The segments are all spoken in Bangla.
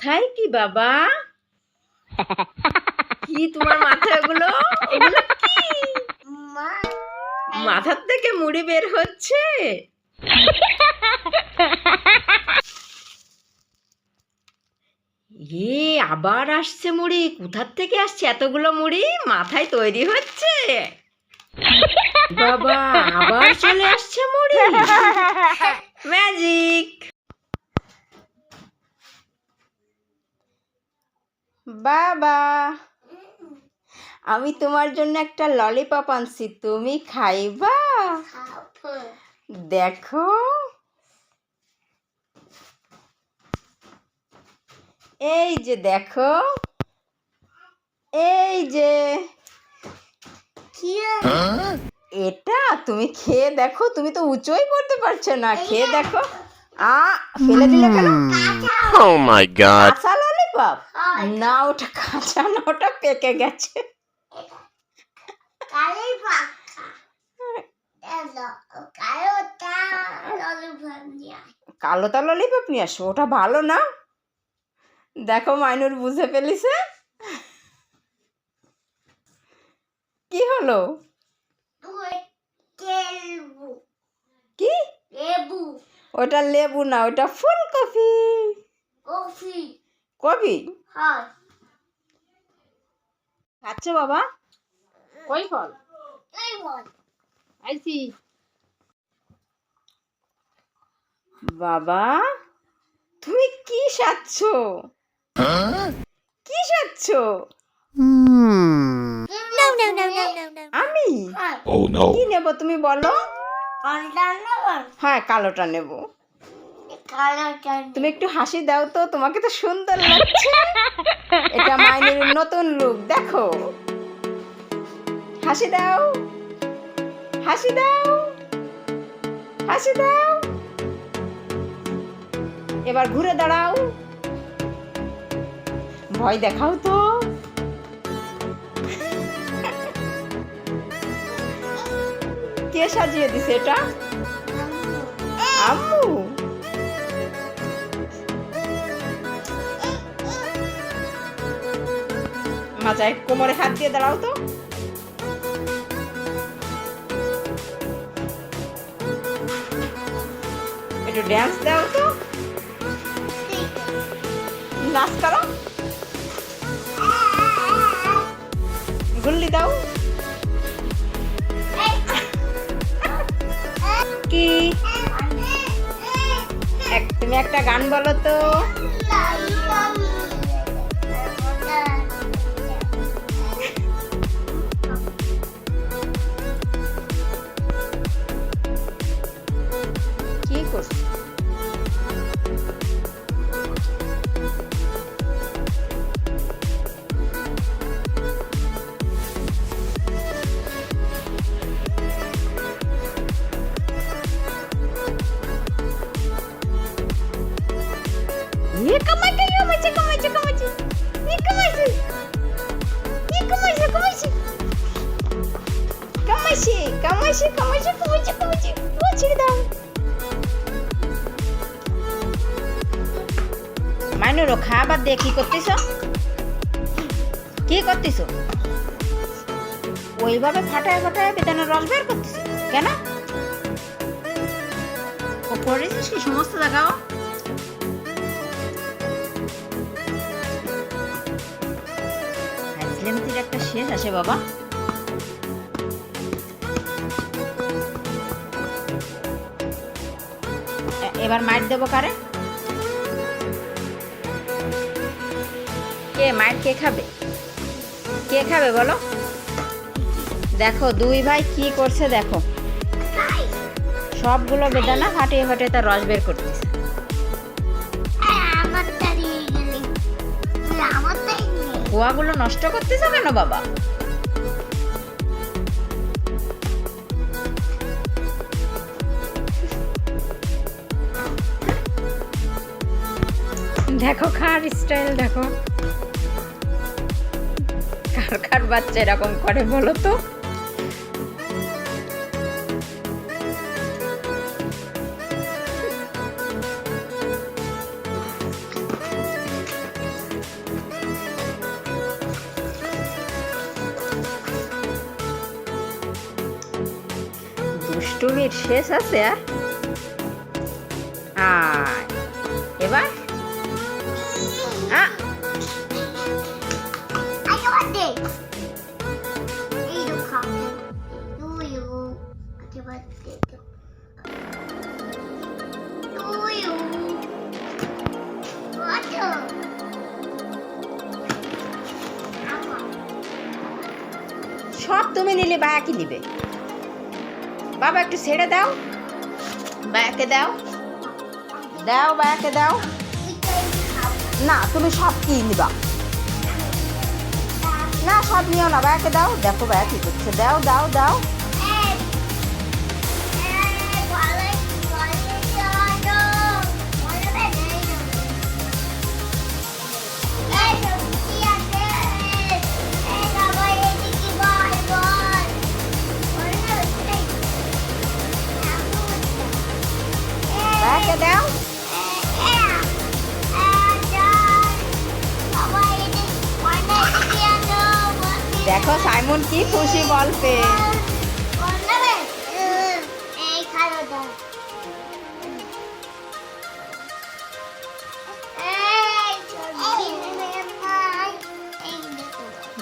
মাথায় কি বাবা? কি তোমার মাথায় ওগুলো? ওগুলো কি? মাথার থেকে মুড়ি বের হচ্ছে। এ আবার আসছে মুড়ি। কোথার থেকে আসছে এতগুলো মুড়ি? মাথায় তৈরি হচ্ছে। বাবা আবার চলে আসছে মুড়ি। ম্যাজিক বাবা। আমি তোমার জন্য একটা ললিপপ আনছি তুমি খাইবা? দেখো। এই যে দেখো। এই যে। এটা তুমি খেয়ে দেখো তুমি তো উঁচুই করতে পারছ না খেয়ে দেখো। আ ফেলে দিলে কেন? Oh my god. কাঁচা না ওটা কাঁচা না ওটা পেকে গেছে। কালোটা ললিপপ নিয়ে আসো ওটা ভালো না? দেখো মাইনুর বুঝে ফেলিছে। কি হলো? কি? লেবু। ওটা লেবু না ওটা ফুলকপি। কপি খাচ্ছ বাবা? কই ফল আইছি বাবা তুমি কি সাচ্ছ কি সাচ্ছ আমি? Oh কি নেব তুমি বলো? হ্যাঁ কালোটা নেব। তুমি একটু হাসি দাও তো তোমাকে তো সুন্দর লাগছে। এটা মাইনের নতুন লুক দেখো। হাসি দাও। হাসি দাও। হাসি দাও। এবার ঘুরে দাঁড়াও। ভয় দেখাও তো। কে সাজিয়ে দিছে এটা? আম্মু। মাজায় কোমরে হাত দিয়ে দাঁড়াও তো। একটু ড্যান্স দাও তো। নাচ করো। গুল্লি দাও। কি? তুমি একটা গান বলো তো। Nie, kamajcie, kamajcie, kamajcie, kamajcie. Nie, kamajcie. Nie, kamajcie, kamajcie. Kamajcie, kamajcie, kamajcie, kamajcie, kamajcie. Kamajcie দাও মাইনুরো খাবার দিয়ে কি করতেছ কি করতেছ ওইভাবে ফাটায় ফাটায় বেদানোর রস বের করতেছ কেন ও করেছিস কি সমস্ত দেখাও শেষ আছে বাবা। এবার মাইট দেবো কারে? কে মাইট কে খাবে? কে খাবে বলো? দেখো, দুই ভাই কি করছে দেখো। সবগুলো বেদানা ফাটিয়ে ফাটিয়ে তার রস বের করতেছে। খোয়াগুলো নষ্ট করতেছ কেন বাবা? দেখো খার স্টাইল দেখো। কার কার বাচ্চা এরকম করে বলো তো? দুষ্টুমির শেষ আছে আর আয় এবার? আমার সব তুমি নিলে বায়া কি নিবে বাবা একটু ছেড়ে দাও। বায়াকে দাও। দাও বায়াকে দাও। না, তুমি সব কি নিবা? না, সব নিও না বায়াকে দাও। দেখো বায়া কি করছে। দাও দাও দাও। দেখো সাইমন কি খুশি বল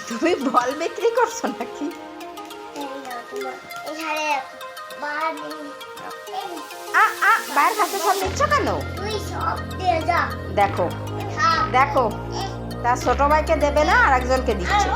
তুমি বল বিক্রি করছ নাকি? বায়ের কাছে সব নিচ্ছ কেন? দেখো দেখো, তার ছোট ভাইকে দেবে না আর একজনকে দিচ্ছে।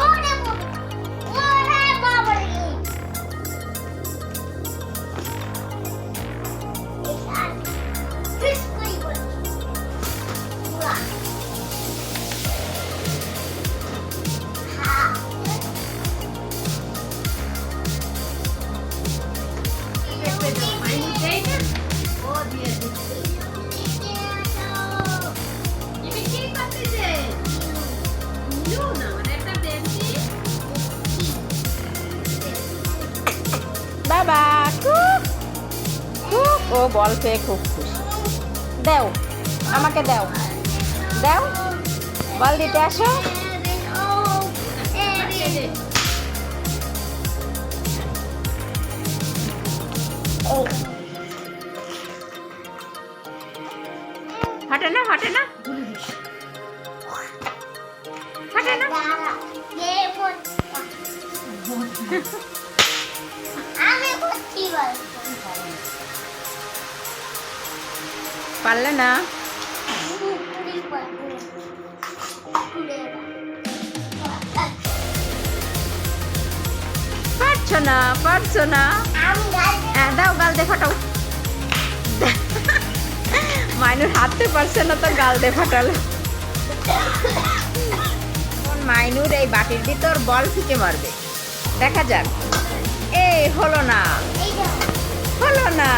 ও বল পেয়ে খুব খুশি। দাও, আমাকে দাও। দাও, বল দিতে আসো। হটে না হটে না। না। আমি করছি বল। পারলে না? পারছ না পারছ না। হ্যাঁ, দাও গাল ফাটাও মাইনুর হাঁটতে পারছে না তো গাল দিয়ে ফাটালো মাইনুর এই বাটির ভিতর বল ফিকে মারবে। দেখা যাক। এই হলো না। হলো না।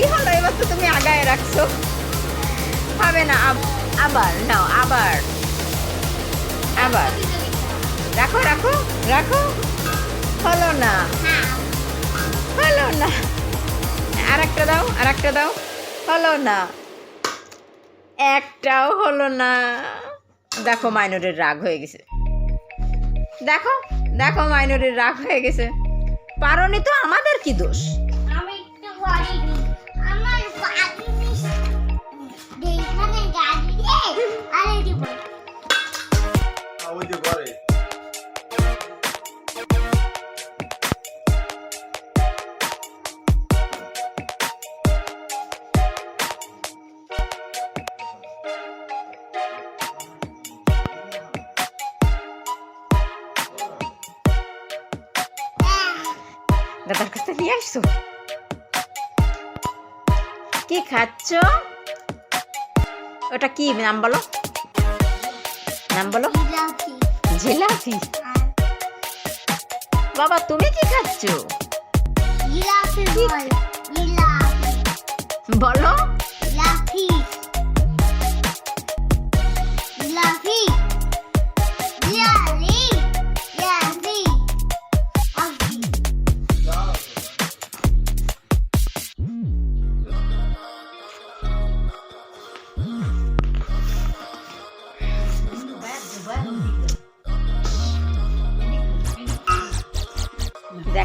কি হলো? এবার তো তুমি আগায় রাখছো। হবে না, আব- আবার নাও আবার। আবার। রাখো রাখো রাখো। হলো না। হলো না। আর একটা দাও আর একটা দাও। হলো না। একটাও হলো না। দেখো, মাইনরের রাগ হয়ে গেছে। দেখো দেখো, মাইনরের রাগ হয়ে গেছে। পারনি তো আমাদের কি দোষ? আমি গাড়ি রে আরে দিব ওই ওটা কি? নাম বলো। নাম বলো। জিলাপি। জিলাপি? বাবা তুমি কি খাচ্ছ? জিলাপি। বল।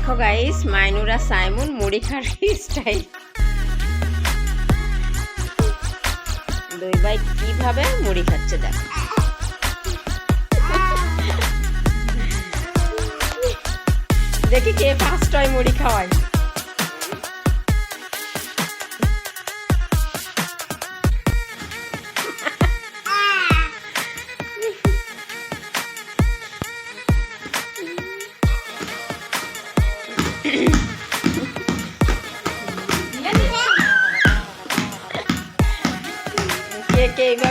দেখো গাইস মাইনুরা সাইমন মুড়ি খার স্টাইল দুই ভাই কীভাবে মুড়ি খাচ্ছে দেখো। দেখি কে ফার্স্ট হয় মুড়ি খাওয়ায়।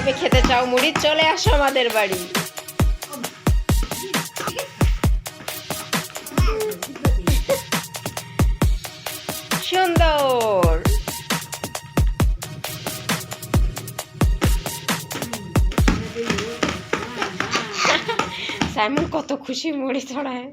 কে খেতে চাও মুড়ি? চলে আসো আমাদের বাড়ি। সুন্দর। সাইমন কত খুশি মুড়ি ছড়ায়.